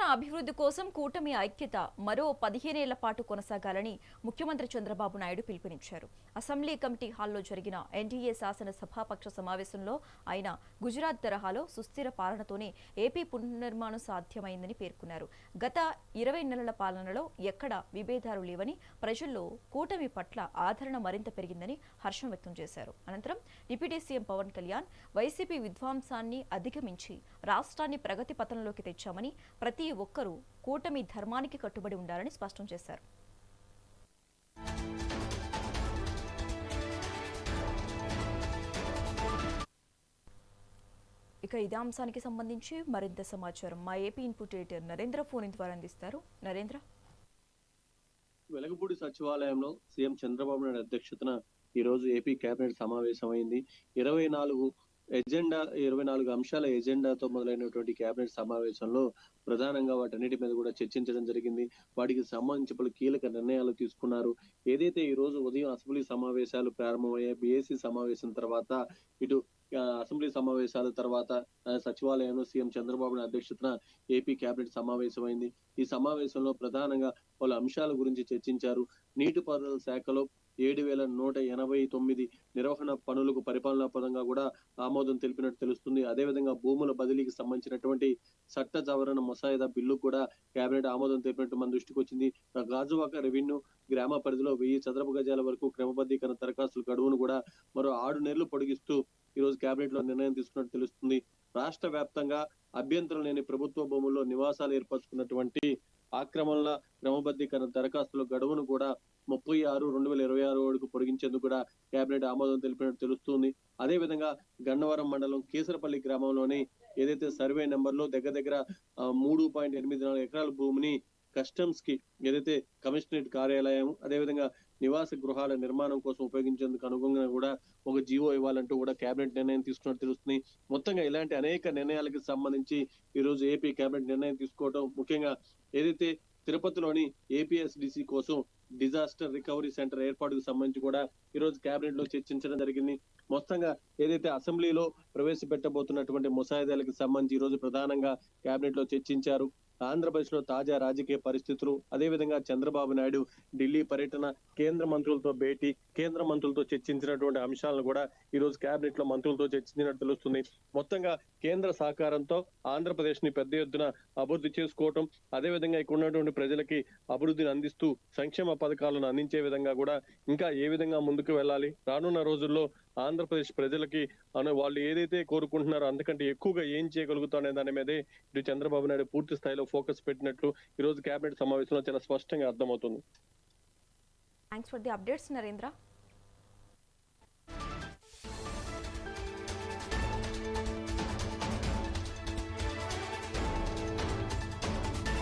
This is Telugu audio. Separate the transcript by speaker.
Speaker 1: రాష్ట్ర అభివృద్ధి కోసం కూటమి ఐక్యత మరో పదిహేనేళ్ళ పాటు కొనసాగాలని ముఖ్యమంత్రి చంద్రబాబు నాయుడు పిలుపునిచ్చారు. అసెంబ్లీ కమిటీ హాల్లో జరిగిన ఎన్డీఏ శాసన సభాపక్ష సమావేశంలో ఆయన గుజరాత్ తరహాలో సుస్థిర పాలనతోనే ఏపీ పునర్నిర్మాణం సాధ్యమైందని పేర్కొన్నారు. గత ఇరవై నెలల పాలనలో ఎక్కడ విభేదాలు లేవని ప్రజల్లో కూటమి పట్ల ఆదరణ మరింత పెరిగిందని హర్షం వ్యక్తం చేశారు. అనంతరం deputy CM Pawan Kalyan YCP విధ్వంసాన్ని అధిగమించి రాష్ట్రాన్ని ప్రగతి పథంలోకి తెచ్చామని ప్రతి ఒక్కరూ కూటమి ధర్మానికి కట్టుబడి ఉండాలని స్పష్టం చేశారు. ఇక ఇదే అంశానికి సంబంధించి మరింత సమాచారం. మా AP input editor Narendra phone ద్వారా అందిస్తారు నరేంద్ర?
Speaker 2: వెలగపూడి సచివాలయంలో సీఎం చంద్రబాబు నాయుడు అధ్యక్షతన ఈ రోజు ఏపీ కేబినెట్ సమావేశం అయింది ఇరవై నాలుగు ఎజెండా ఇరవై నాలుగు అంశాల ఎజెండాతో మొదలైనటువంటి కేబినెట్ సమావేశంలో ప్రధానంగా వాటన్నిటి మీద కూడా చర్చించడం జరిగింది. వాటికి సంబంధించి పలు కీలక నిర్ణయాలు తీసుకున్నారు. ఏదైతే ఈ రోజు ఉదయం అసెంబ్లీ సమావేశాలు ప్రారంభమయ్యాయి బీఏసీ సమావేశం తర్వాత ఇటు అసెంబ్లీ సమావేశాల తర్వాత సచివాలయంలో సీఎం చంద్రబాబు అధ్యక్షతన ఏపీ కేబినెట్ సమావేశమైంది. ఈ సమావేశంలో ప్రధానంగా పలు అంశాల గురించి చర్చించారు. నీటిపారుదల శాఖలో ఏడు వేల నూట ఎనభై తొమ్మిది నిర్వహణ పనులకు పరిపాలనా పరంగా కూడా ఆమోదం తెలిపినట్టు తెలుస్తుంది. అదేవిధంగా భూముల బదిలీకి సంబంధించినటువంటి చట్ట సవరణ ముసాయిదా బిల్లు కూడా కేబినెట్ ఆమోదం తెలిపినట్టు మన దృష్టికి వచ్చింది. గాజువాక రెవెన్యూ గ్రామ పరిధిలో వెయ్యి చదరపు గజాల వరకు క్రమబద్ధీకరణ దరఖాస్తుల గడువును కూడా మరో ఆరు నెలలు పొడిగిస్తూ ఈ రోజు కేబినెట్లో నిర్ణయం తీసుకున్నట్టు తెలుస్తుంది. రాష్ట్ర వ్యాప్తంగా అభ్యంతరం లేని ప్రభుత్వ భూముల్లో నివాసాలు ఏర్పరచుకున్నటువంటి ఆక్రమణల క్రమబద్ధీకరణ దరఖాస్తుల గడువును కూడా ముప్పై ఆరు రెండు వేల ఇరవై ఆరు వరకు పొడిగించేందుకు కూడా కేబినెట్ ఆమోదం తెలిపినట్టు తెలుస్తుంది. అదే విధంగా గన్నవరం మండలం కేసరపల్లి గ్రామంలోని ఏదైతే సర్వే నెంబర్లో దగ్గర దగ్గర మూడు పాయింట్ ఎనిమిది నాలుగు ఎకరాల భూమిని కస్టమ్స్కి ఏదైతే కమిషనరేట్ కార్యాలయం అదేవిధంగా నివాస గృహాల నిర్మాణం కోసం ఉపయోగించేందుకు అనుగుణంగా కూడా ఒక జీవో ఇవ్వాలంటూ కూడా కేబినెట్ నిర్ణయం తీసుకున్నట్టు తెలుస్తుంది. మొత్తంగా ఇలాంటి అనేక నిర్ణయాలకు సంబంధించి ఈ రోజు ఏపీ కేబినెట్ నిర్ణయం తీసుకోవడం ముఖ్యంగా ఏదైతే తిరుపతిలోని ఏపీఎస్డిసి కోసం డిజాస్టర్ రికవరీ సెంటర్ ఏర్పాటుకు సంబంధించి కూడా ఈ రోజు కేబినెట్లో చర్చించడం జరిగింది. మొత్తంగా ఏదైతే అసెంబ్లీలో ప్రవేశపెట్టబోతున్నటువంటి ముసాయిదాలకు సంబంధించి ఈ రోజు ప్రధానంగా కేబినెట్లో చర్చించారు. ఆంధ్రప్రదేశ్లో తాజా రాజకీయ పరిస్థితులు అదేవిధంగా చంద్రబాబు నాయుడు ఢిల్లీ పర్యటన కేంద్ర మంత్రులతో భేటీ కేంద్ర మంత్రులతో చర్చించినటువంటి అంశాలను కూడా ఈ రోజు కేబినెట్లో మంత్రులతో చర్చించినట్టు తెలుస్తుంది. మొత్తంగా కేంద్ర సహకారంతో ఆంధ్రప్రదేశ్ని పెద్ద ఎత్తున అభివృద్ధి చేసుకోవటం అదేవిధంగా ఇక్కడ ఉన్నటువంటి ప్రజలకి అభివృద్ధిని అందిస్తూ సంక్షేమ పథకాలను అందించే విధంగా కూడా ఇంకా ఏ విధంగా ముందుకు వెళ్ళాలి? రానున్న రోజుల్లో ఆంధ్రప్రదేశ్ ప్రజలకి అనే వాళ్ళు ఏదైతే కోరుకుంటున్నారో అంతకంటే ఎక్కువగా ఏం చేయగలుగుతాం అనే దాని మీదే ఇటు చంద్రబాబు నాయుడు పూర్తి స్థాయిలో ఫోకస్ పెట్టినట్లు ఈ రోజు కేబినెట్ సమావేశంలో చాలా స్పష్టంగా అర్థమవుతుంది.
Speaker 1: Thanks for the updates Narendra